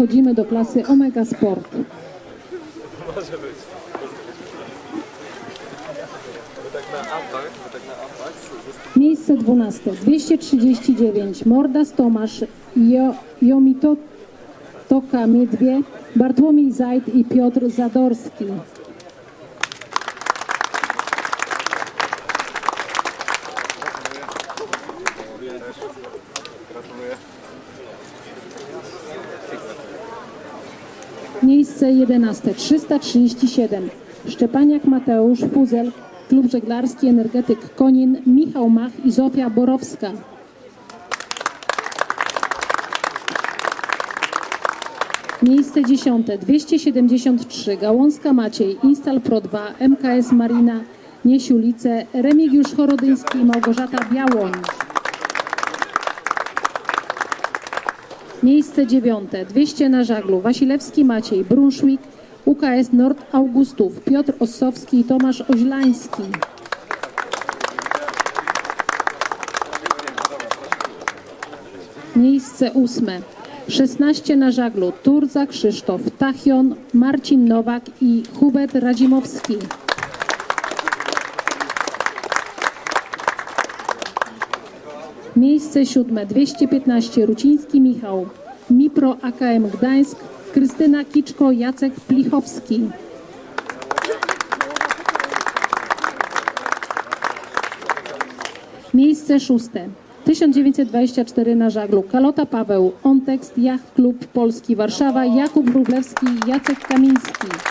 przechodzimy do klasy Omega Sport. Może być. Miejsce 12. 239. Mordas Tomasz, jo, Jomito Toka Miedwie, Bartłomiej Zajd i Piotr Zadorski. Miejsce 11. 337. Szczepaniak Mateusz, Puzel, Klub Żeglarski Energetyk Konin, Michał Mach i Zofia Borowska. Miejsce 10. 273. Gałązka Maciej, Instal Pro 2, MKS Marina, Niesiulice, Remigiusz Chorodyński i Małgorzata Białoń. Miejsce dziewiąte, 200 na żaglu, Wasilewski Maciej, Brunswick, UKS Nord Augustów, Piotr Ossowski i Tomasz Oźlański. Miejsce ósme, 16 na żaglu, Turza Krzysztof, Tachion, Marcin Nowak i Hubert Radzimowski. Miejsce siódme, 215, Ruciński Michał, Mipro AKM Gdańsk, Krystyna Kiczko, Jacek Plichowski. Miejsce szóste, 1924 na żaglu, Kalota Paweł, Ontekst, Yacht Klub Polski Warszawa, Jakub Wróblewski, Jacek Kamiński.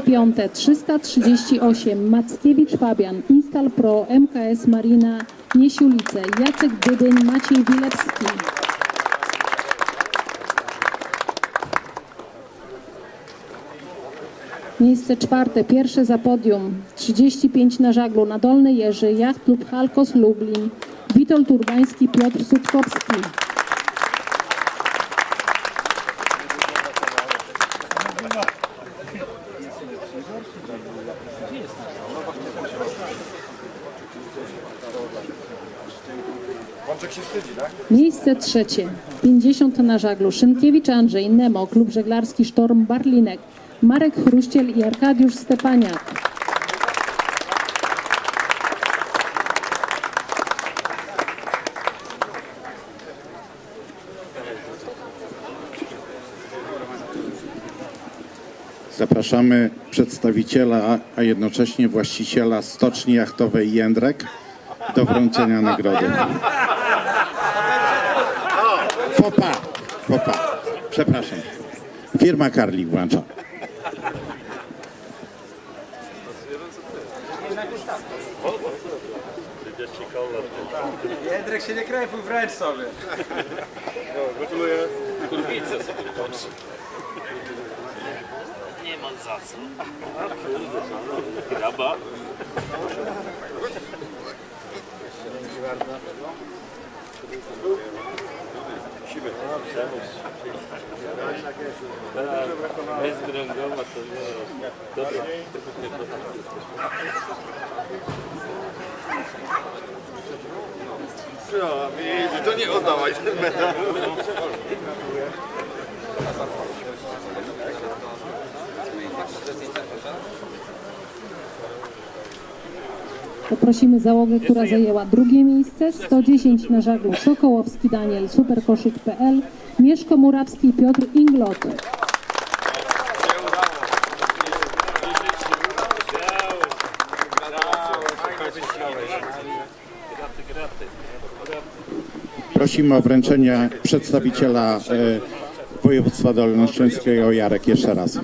5 338 Mackiewicz Fabian, Instal Pro, MKS Marina, Niesiulice, Jacek Dydyń, Maciej Wilecki. Miejsce czwarte, pierwsze za podium, 35 na żaglu, Nadolny Jerzy, Jacht lub Halkos Lublin, Witold Turbański, Piotr Sutkowski. Pączek się wstydzi, tak? Miejsce trzecie, 50 na żaglu, Szynkiewicz Andrzej, Nemo, Klub Żeglarski Sztorm Barlinek, Marek Chruściel i Arkadiusz Stepaniak. Zapraszamy przedstawiciela, a jednocześnie właściciela stoczni jachtowej Jędrek do wręczenia nagrody. Fopa, fopa, przepraszam. Firma Karlik włącza. Jędrek się nie krępuj, wręcz sobie. Gratuluję. Kurwice sobie. Nie ma za co. Graba. Bez gręgowa to nie Dobra. No, widzisz, to nie oddawaj ten medal. Poprosimy załogę, która zajęła drugie miejsce, 110 na żaglu, Sokołowski Daniel, Superkoszyk.pl, Mieszko Murawski i Piotr Inglot. Prosimy o wręczenie przedstawiciela e, województwa dolnośląskiego Jarek jeszcze raz. Dru-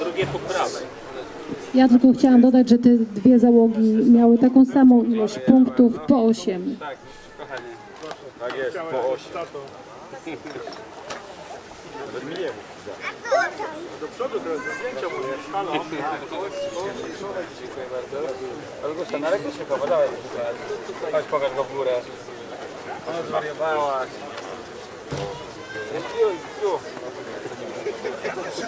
Drugie po prawej. Ja tylko chciałam dodać, że te dwie załogi miały taką samą ilość punktów po 8. Tak, kochanie. Tak jest, po osi. Nawet mi nie mów. Do przodu teraz, do zdjęcia mówisz. Halo. Dziękuję bardzo. Ale Gusta, na rękę się chowa, dawaj. Chodź, pokaż go w górę. Ona zwariowałaś. Jest tu, jest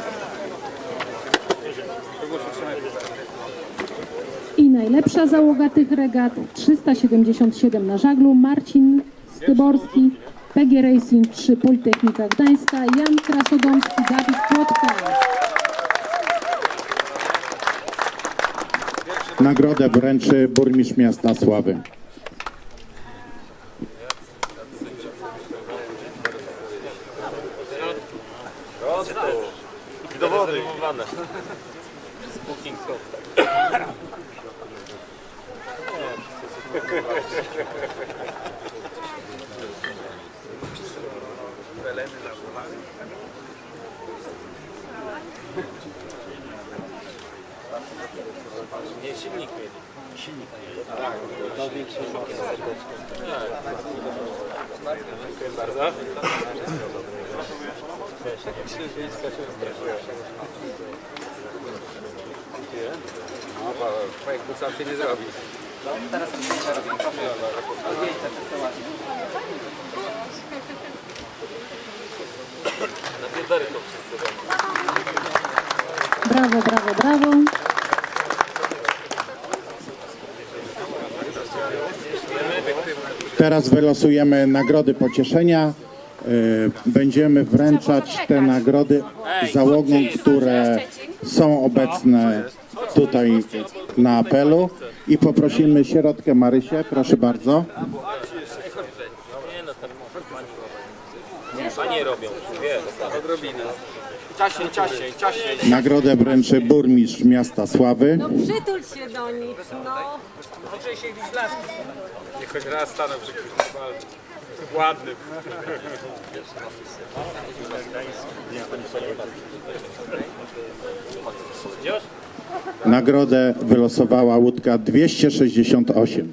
i najlepsza załoga tych regat 377 na żaglu Marcin Styborski, PG Racing 3 Politechnika Gdańska, Jan Krasodomski, Dawid Płotka. Nagrodę wręczy burmistrz miasta Sławy. No, bo projektu sam się nie zrobi. Biedory to wszyscy. Brawo, brawo, brawo. Teraz wylosujemy nagrody pocieszenia. Y, Będziemy wręczać te nagrody załogom, które są obecne tutaj na apelu i poprosimy środkę Marysię, proszę bardzo. No, panie robią, wiesz, odrobinę. Ciaśniej, ciaśniej, ciaśniej. Nagrodę wręczy burmistrz miasta Sławy. No przytul się do nich, no. Niech choć raz stanę przy kimś ładnym. Nagrodę wylosowała łódka 268.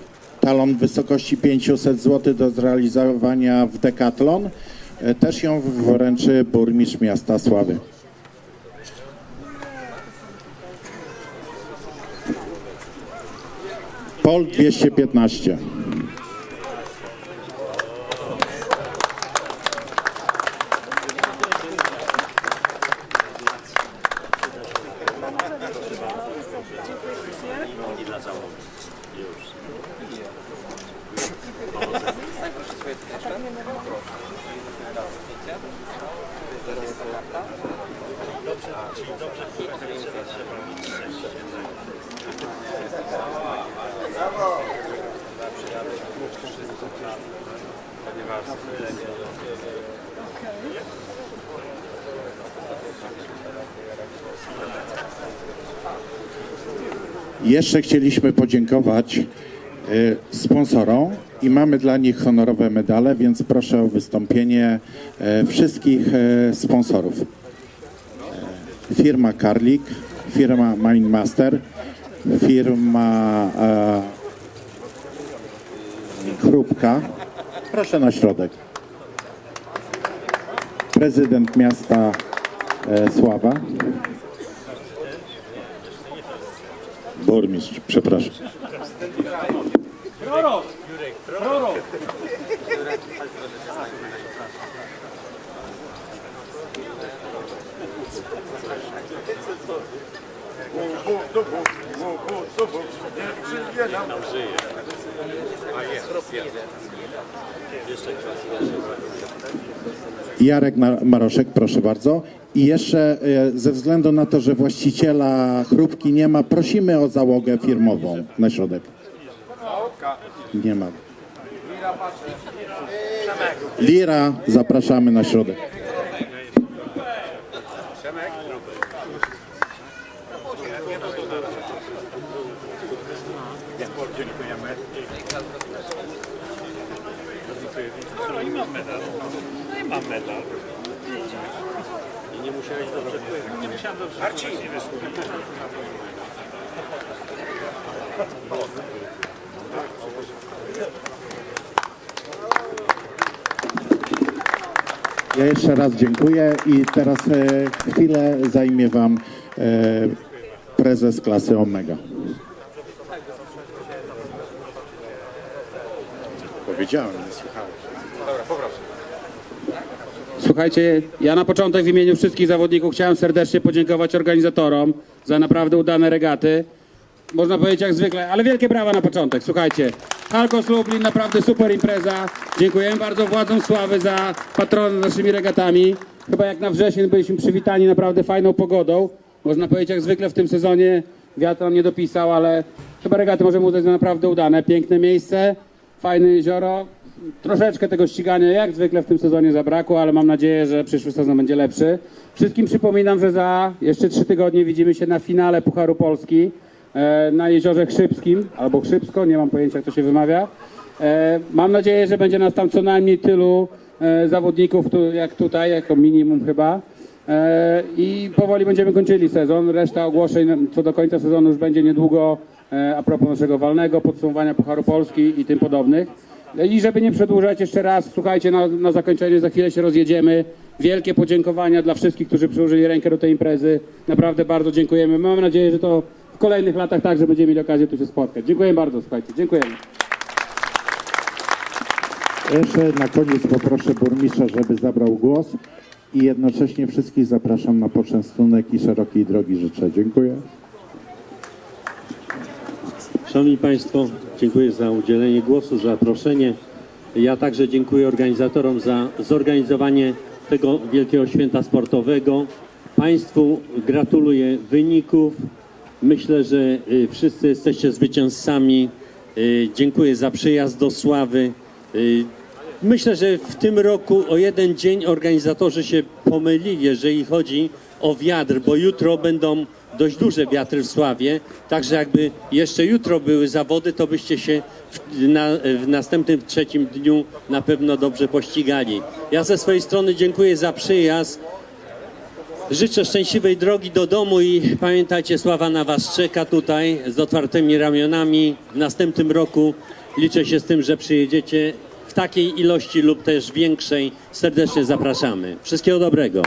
Talon w wysokości 500 zł do zrealizowania w Decathlon. E, Też ją wręczy burmistrz miasta Sławy. Pol 215. Jeszcze chcieliśmy podziękować e, sponsorom i mamy dla nich honorowe medale, więc proszę o wystąpienie e, wszystkich e, sponsorów. Firma Karlik, firma Mindmaster, firma e. Proszę na środek. Prezydent miasta e, Sława. Burmistrz, przepraszam. Jarek Ma- Maroszek, proszę bardzo. I jeszcze e, ze względu na to, że właściciela chrupki nie ma, prosimy o załogę firmową na środek. Nie ma. Lira, zapraszamy na środek. No i mam medal. No i mam medal. I nie musiałeś dobrze pływać. Nie musiałem dobrze Marcin. pływać, nie wyszło. Ja jeszcze raz dziękuję i teraz e, chwilę zajmie Wam e, prezes klasy Omega. Powiedziałem, nie słuchałeś. Dobra, poproszę. Słuchajcie, ja na początek w imieniu wszystkich zawodników chciałem serdecznie podziękować organizatorom za naprawdę udane regaty. Można powiedzieć jak zwykle, ale wielkie brawa na początek. Słuchajcie, Halkos Lublin, naprawdę super impreza. Dziękujemy bardzo władzom Sławy za patronę naszymi regatami. Chyba jak na wrzesień byliśmy przywitani naprawdę fajną pogodą. Można powiedzieć jak zwykle w tym sezonie wiatr nam nie dopisał, ale chyba regaty możemy uznać za naprawdę udane. Piękne miejsce, fajne jezioro. Troszeczkę tego ścigania jak zwykle w tym sezonie zabrakło, ale mam nadzieję, że przyszły sezon będzie lepszy. Wszystkim przypominam, że za jeszcze trzy tygodnie widzimy się na finale Pucharu Polski e, na jeziorze Chrzybskim, albo Chrzybsko, nie mam pojęcia jak to się wymawia. E, Mam nadzieję, że będzie nas tam co najmniej tylu e, zawodników jak tutaj, jako minimum chyba. I powoli będziemy kończyli sezon. Reszta ogłoszeń co do końca sezonu już będzie niedługo a propos naszego walnego, podsumowania Pucharu Polski i tym podobnych. I żeby nie przedłużać jeszcze raz, słuchajcie, na, na zakończenie za chwilę się rozjedziemy. Wielkie podziękowania dla wszystkich, którzy przyłożyli rękę do tej imprezy. Naprawdę bardzo dziękujemy. Mam nadzieję, że to w kolejnych latach także będziemy mieli okazję tu się spotkać. Dziękuję bardzo, słuchajcie. Dziękujemy. Jeszcze na koniec poproszę burmistrza, żeby zabrał głos i jednocześnie wszystkich zapraszam na poczęstunek i szerokiej drogi życzę. Dziękuję. Szanowni Państwo, dziękuję za udzielenie głosu, za zaproszenie. Ja także dziękuję organizatorom za zorganizowanie tego wielkiego święta sportowego. Państwu gratuluję wyników. Myślę, że y, wszyscy jesteście zwycięzcami. Y, Dziękuję za przyjazd do Sławy. Y, Myślę, że w tym roku o jeden dzień organizatorzy się pomylili, jeżeli chodzi o wiatr, bo jutro będą dość duże wiatry w Sławie, także jakby jeszcze jutro były zawody, to byście się w, na, w następnym trzecim dniu na pewno dobrze pościgali. Ja ze swojej strony dziękuję za przyjazd. Życzę szczęśliwej drogi do domu i pamiętajcie, Sława na Was czeka tutaj z otwartymi ramionami. W następnym roku liczę się z tym, że przyjedziecie w takiej ilości lub też większej. Serdecznie zapraszamy. Wszystkiego dobrego.